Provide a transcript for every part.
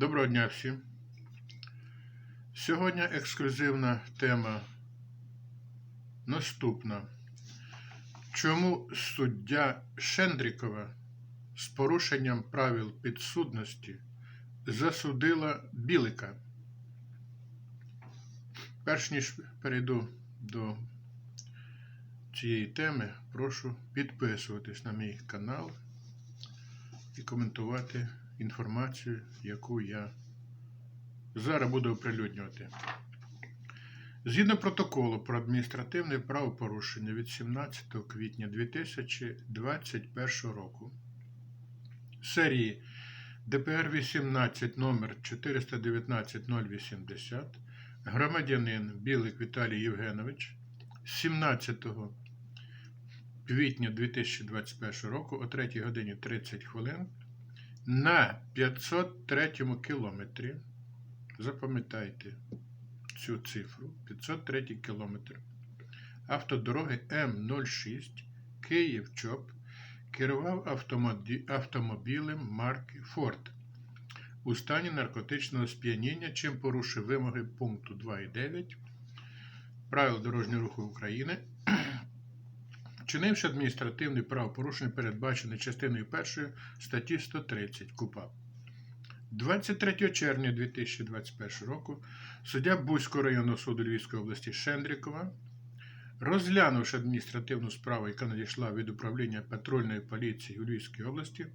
Доброго дня всім. Сьогодні ексклюзивна тема наступна. Чому суддя Шендрікова з порушенням правил підсудності засудила Білика? Перш ніж перейду до цієї теми, прошу підписуватись на мій канал і коментувати інформацію, яку я зараз буду оприлюднювати. Згідно протоколу про адміністративне правопорушення від 17 квітня 2021 року серії ДПР 18 номер 419 080 громадянин Білик Віталій Євгенович 17 квітня 2021 року о 3 годині 30 хвилин на 503 кілометрі. Запам'ятайте цю цифру. 503 кілометр. Автодороги М06 Київ ЧОП керував автомобі- автомобілем марки Форд у стані наркотичного сп'яніння, чим порушив вимоги пункту 2.9 правил дорожнього руху України Вчинивши адміністративне правопорушення, передбачене частиною 1 статті 130 КУПАП. 23 червня 2021 року суддя Бузького районного суду Львівської області Шендрікова, розглянувши адміністративну справу, яка надійшла від управління патрульної поліції у Львівській області,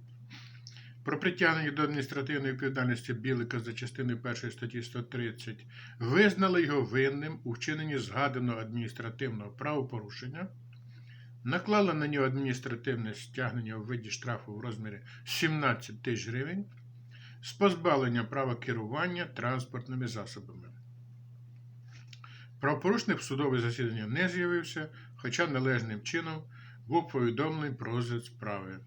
про притягнення до адміністративної відповідальності Білика за частиною 1 статті 130, визнала його винним у вчиненні згаданого адміністративного правопорушення наклала на нього адміністративне стягнення у виді штрафу в розмірі 17 тисяч гривень з позбавленням права керування транспортними засобами. Правопорушник в судове засідання не з'явився, хоча належним чином був повідомлений про розгляд справи.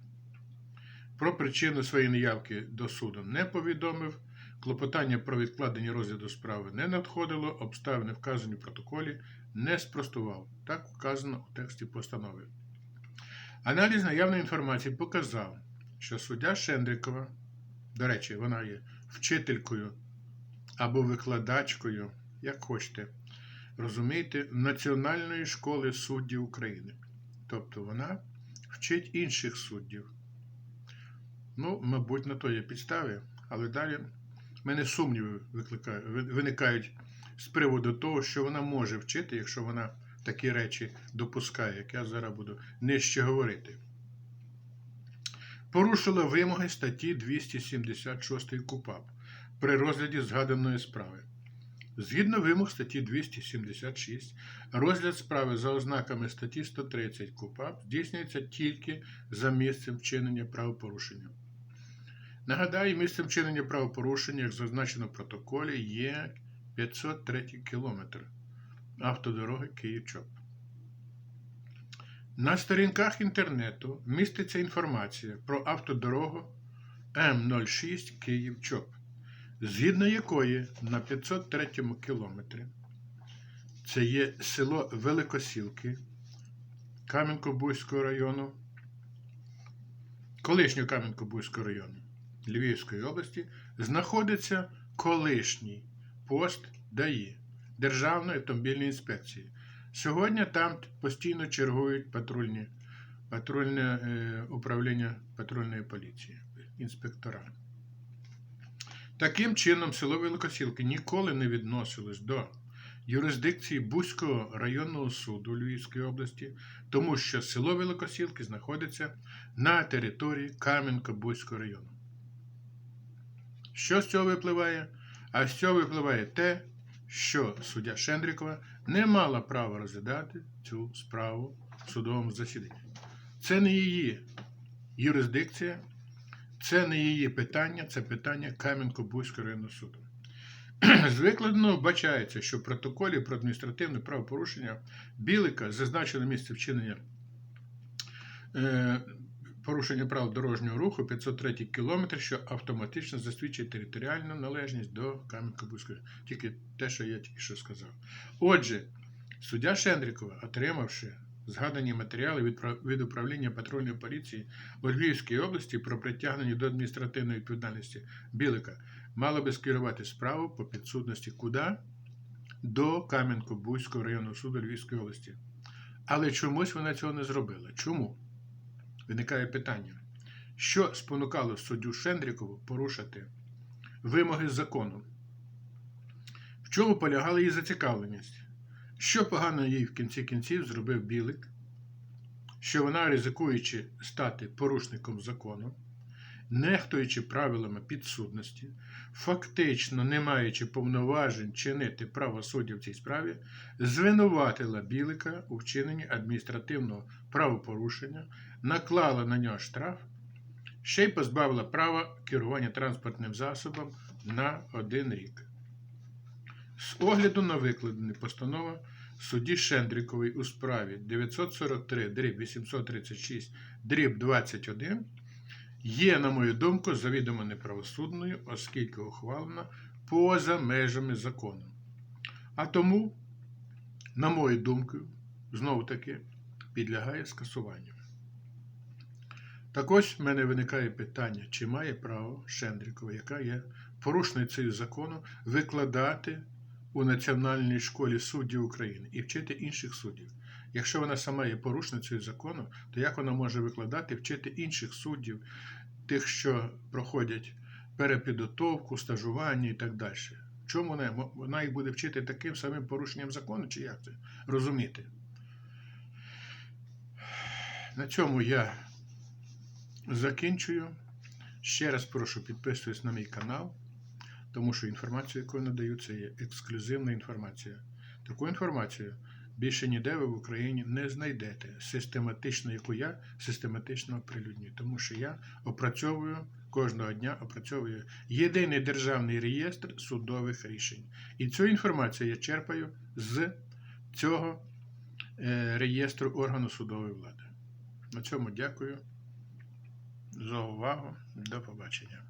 Про причину своєї неявки до суду не повідомив, клопотання про відкладення розгляду справи не надходило, обставини вказані в протоколі не спростував. Так вказано у тексті постанови. Аналіз наявної інформації показав, що суддя Шендрикова, до речі, вона є вчителькою або викладачкою, як хочете, розумієте, Національної школи суддів України. Тобто вона вчить інших суддів. Ну, мабуть, на то є підстави, але далі мене сумніви виникають з приводу того, що вона може вчити, якщо вона такі речі допускає, як я зараз буду нижче говорити. Порушила вимоги статті 276 КУПАП при розгляді згаданої справи. Згідно вимог статті 276, розгляд справи за ознаками статті 130 КУПАП здійснюється тільки за місцем вчинення правопорушення. Нагадаю, місцем вчинення правопорушення, як зазначено в протоколі, є 503 кілометр автодороги Київ-Чоп. На сторінках інтернету міститься інформація про автодорогу М06 Київ-Чоп, згідно якої на 503 кілометрі це є село Великосілки Кам'янко-Бузького району, колишнього Кам'янко-Бузького району Львівської області, знаходиться колишній пост ДАІ Державної автомобільної інспекції. Сьогодні там постійно чергують патрульні, патрульне е, управління патрульної поліції, інспектора. Таким чином, село Великосілки ніколи не відносилось до юрисдикції Бузького районного суду Львівської області, тому що село Великосілки знаходиться на території Кам'янко-Бузького району. Що з цього випливає? А з цього випливає те, що суддя Шендрікова не мала права розглядати цю справу в судовому засіданні. Це не її юрисдикція, це не її питання, це питання Кам'янко-Бузького районного суду. З вбачається, що в протоколі про адміністративне правопорушення Білика зазначено місце вчинення е, порушення правил дорожнього руху 503 кілометр, що автоматично засвідчує територіальну належність до Кам'янка-Бузького. Тільки те, що я тільки що сказав. Отже, суддя Шендрікова, отримавши згадані матеріали від, від управління патрульної поліції у Львівській області про притягнення до адміністративної відповідальності Білика, мало би скерувати справу по підсудності куди? До Кам'янко-Бузького районного суду Львівської області. Але чомусь вона цього не зробила. Чому? Виникає питання. Що спонукало суддю Шендрікову порушити вимоги закону? В чому полягала її зацікавленість? Що погано їй в кінці кінців зробив Білик? Що вона, ризикуючи стати порушником закону, нехтуючи правилами підсудності, фактично не маючи повноважень чинити правосуддя в цій справі, звинуватила Білика у вчиненні адміністративного правопорушення, наклала на нього штраф, ще й позбавила права керування транспортним засобом на один рік. З огляду на викладену постанову судді Шендрікової у справі 943 дріб 836 дріб 21 є, на мою думку, завідомо неправосудною, оскільки ухвалена поза межами закону. А тому, на мою думку, знову таки підлягає скасуванню. Так ось в мене виникає питання, чи має право Шендрікова, яка є порушницею закону, викладати у Національній школі суддів України і вчити інших суддів. Якщо вона сама є порушницею закону, то як вона може викладати, вчити інших суддів, тих, що проходять перепідготовку, стажування і так далі? Чому вона, вона їх буде вчити таким самим порушенням закону, чи як це розуміти? На цьому я закінчую. Ще раз прошу підписуйтесь на мій канал, тому що інформацію, яку надаю, це є ексклюзивна інформація. Таку інформацію більше ніде ви в Україні не знайдете систематично, яку я систематично оприлюднюю, тому що я опрацьовую кожного дня опрацьовую єдиний державний реєстр судових рішень. І цю інформацію я черпаю з цього е, реєстру органу судової влади. На цьому дякую за увагу. До побачення.